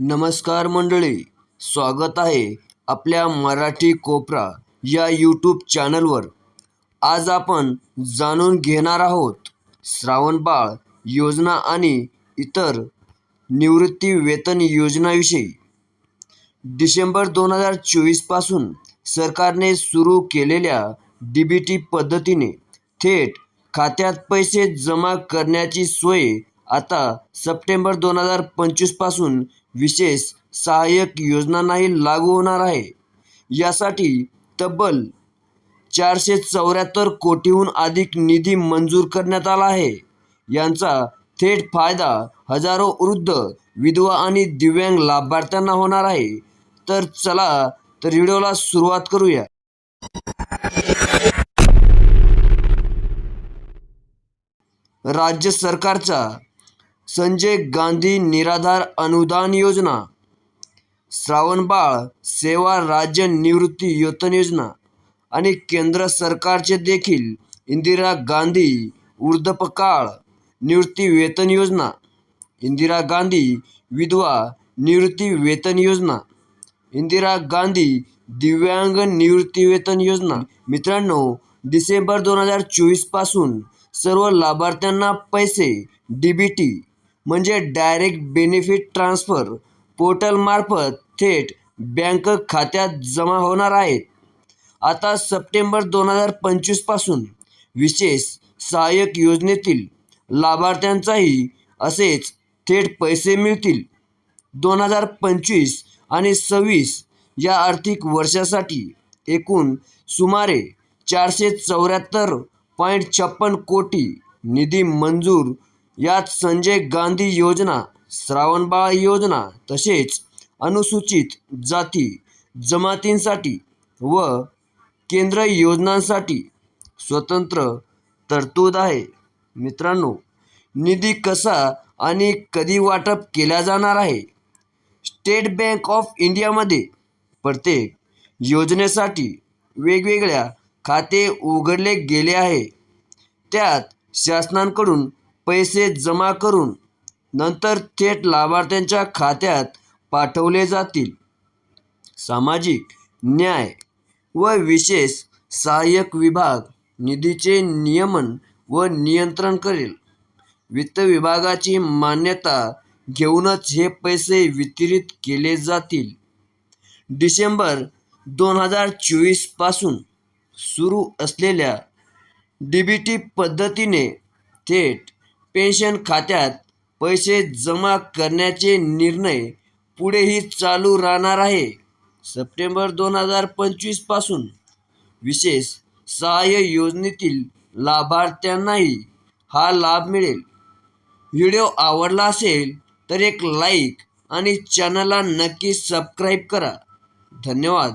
नमस्कार मंडळी स्वागत आहे आपल्या मराठी कोपरा या यूट्यूब चॅनलवर आज आपण जाणून घेणार आहोत श्रावणबाळ योजना आणि इतर निवृत्ती वेतन योजनाविषयी. डिसेंबर दोन हजार चोवीसपासून सरकारने सुरू केलेल्या डी बी टी पद्धतीने थेट खात्यात पैसे जमा करण्याची सोय आता सप्टेंबर दोन हजार पंचवीसपासून विशेष सहाय्यक योजनांनाही लागू होणार आहे. यासाठी तब्बल चारशे चौऱ्याहत्तर कोटीहून अधिक निधी मंजूर करण्यात आला आहे. यांचा थेट फायदा हजारो वृद्ध विधवा आणि दिव्यांग लाभार्थ्यांना होणार आहे. तर चला तर व्हिडिओला सुरुवात करूया. राज्य सरकारचा संजय गांधी निराधार अनुदान योजना श्रावणबाळ सेवा राज्य निवृत्ती वेतन योजना आणि केंद्र सरकारचे देखील इंदिरा गांधी वृद्धपकाळ निवृत्ती वेतन योजना इंदिरा गांधी विधवा निवृत्ती वेतन योजना इंदिरा गांधी दिव्यांग निवृत्ती वेतन योजना. मित्रांनो डिसेंबर दोन हजार चोवीसपासून सर्व लाभार्थ्यांना पैसे डी बी टी म्हणजे डायरेक्ट बेनिफिट ट्रान्सफर पोर्टलमार्फत थेट बँक खात्यात जमा होणार आहेत. आता सप्टेंबर दोन हजार पंचवीसपासून विशेष सहाय्यक योजनेतील लाभार्थ्यांचाही असेच थेट पैसे मिळतील. दोन हजार पंचवीस आणि सव्वीस या आर्थिक वर्षासाठी एकूण सुमारे चारशे चौऱ्याहत्तर पॉईंट छप्पन कोटी निधी मंजूर यात संजय गांधी योजना श्रावणबाळ योजना तसेच अनुसूचित जाती जमातींसाठी व केंद्र योजनांसाठी स्वतंत्र तरतूद आहे. मित्रांनो निधी कसा आणि कधी वाटप केला जाणार आहे? स्टेट बँक ऑफ इंडियामध्ये प्रत्येक योजनेसाठी वेगवेगळ्या खाते उघडले गेले आहे. त्यात शासनांकडून पैसे जमा करून नंतर थेट लाभार्थ्यांच्या खात्यात पाठवले जातील. सामाजिक न्याय व विशेष सहाय्यक विभाग निधीचे नियमन व नियंत्रण करेल. वित्त विभागाची मान्यता घेऊनच हे पैसे वितरित केले जातील. डिसेंबर दोन हजार चोवीसपासून सुरू असलेल्या डी बी टी पद्धतीने थेट पेन्शन खात्यात पैसे जमा करण्याचे निर्णय पुढेही चालू राहणार आहे. सप्टेंबर दोन हजार पंचवीसपासून विशेष सहाय्य योजनेतील लाभार्थ्यांनाही हा लाभ मिळेल. व्हिडिओ आवडला असेल तर एक लाईक आणि चॅनलला नक्की सबस्क्राईब करा. धन्यवाद.